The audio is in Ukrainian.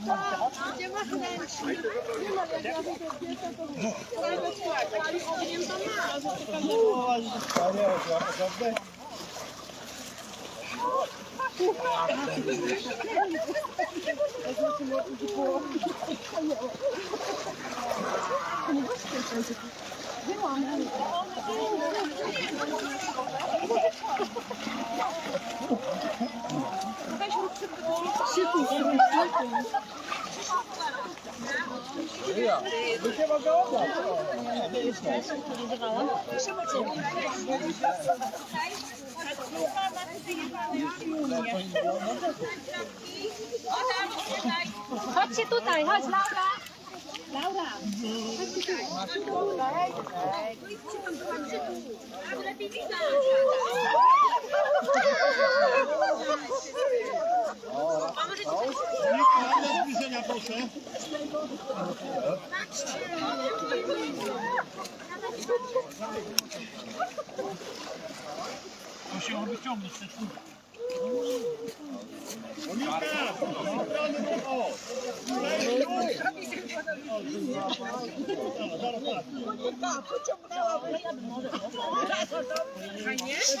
Субтитры Chodźcie tutaj, chodź Laura. Laura. Chodźcie tu. Chodźcie tu. Lepiej widać. нічого, без чому ще тут. Конечно.